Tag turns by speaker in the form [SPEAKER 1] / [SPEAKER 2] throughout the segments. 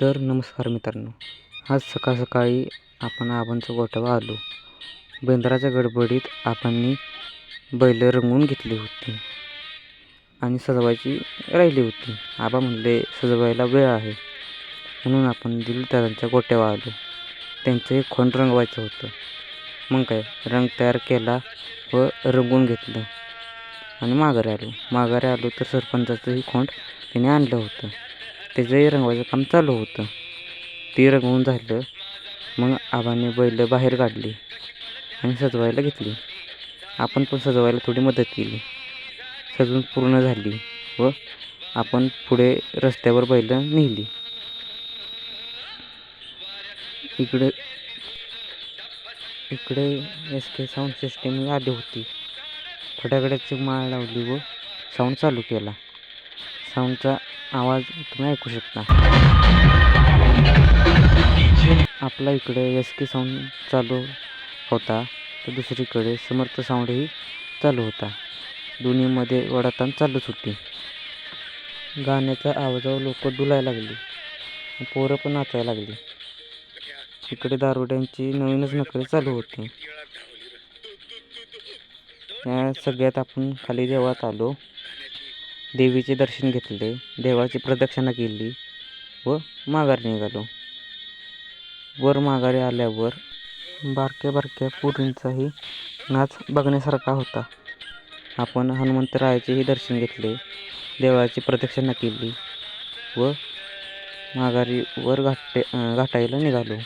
[SPEAKER 1] तर नमस्कार मित्रांनो आज सकाळ सकाळी आपण आबांचा गोठवा आलो. बेंद्राच्या गडबडीत आबांनी बैल रंगवून घेतली होती आणि सजवायची राहिली होती. आबा म्हणले सजवायला वेळ आहे. म्हणून आपण दिलदारांच्या गोट्यावर आलो. त्यांचं एक खोंड रंगवायचं होतं. मग काय रंग तयार केला व रंगवून घेतलं आणि माघारी आलो. माघारी आलो तर सरपंचाचंही खोंड त्याने आणलं होतं. त्याचंही रंगवायचं काम चालू होतं. ते रंगवून झालं मग आबाने बैल बाहेर काढली आणि सजवायला घेतली. आपण पण सजवायला थोडी मदत केली. सजवून पूर्ण झाली व आपण पुढे रस्त्यावर बैल नेली. इकडे इकडे एस के साऊंड सिस्टीम आली होती. फटाकड्याची माळ लावली व साऊंड चालू केला. साऊंडचा आवाज तुम्ही ऐकू शकता. आपला इकडे एस के साऊंड चालू होता तर दुसरीकडे समर्थ साऊंडही चालू होता. दोन्हीमध्ये वडाताण चालूच होती. गाण्याच्या आवाजावर लोक डुलायला लागली. पोरं पण नाचायला लागली. इकडे दारुड्यांची नवीनच नखरे चालू होती. या सगळ्यात आपण खाली देवळात आलो देवीचे दर्शन घेतले देवाची प्रदक्षिणा केली व माघारी निघालो. वर माघारी आल्यावर बारक्या बारक्या पुरींचाही नाच बघण्यासारखा होता. आपण हनुमंतरायाचेही दर्शन घेतले देवाची प्रदक्षिणा केली व माघारी वर घाटे घाटायला निघालो.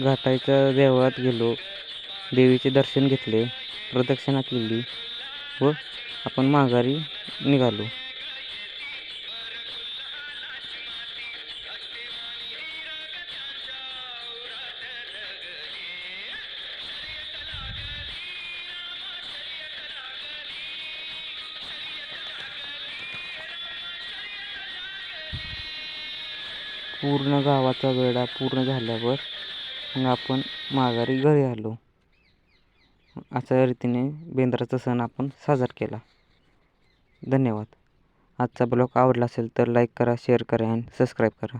[SPEAKER 1] घाटायच्या देवळात गेलो देवीचे दर्शन घेतले प्रदक्षिणा केली व आपण माघारी निघालो. पूर्ण गावाचा वेढा पूर्ण झाल्यावर मग आपण माघारी घरी आलो. अशा रीतीने बेंद्राचा सण आपण साजरा केला. धन्यवाद. आजचा ब्लॉग आवडला असेल तर लाईक करा शेअर करा आणि सबस्क्राईब करा.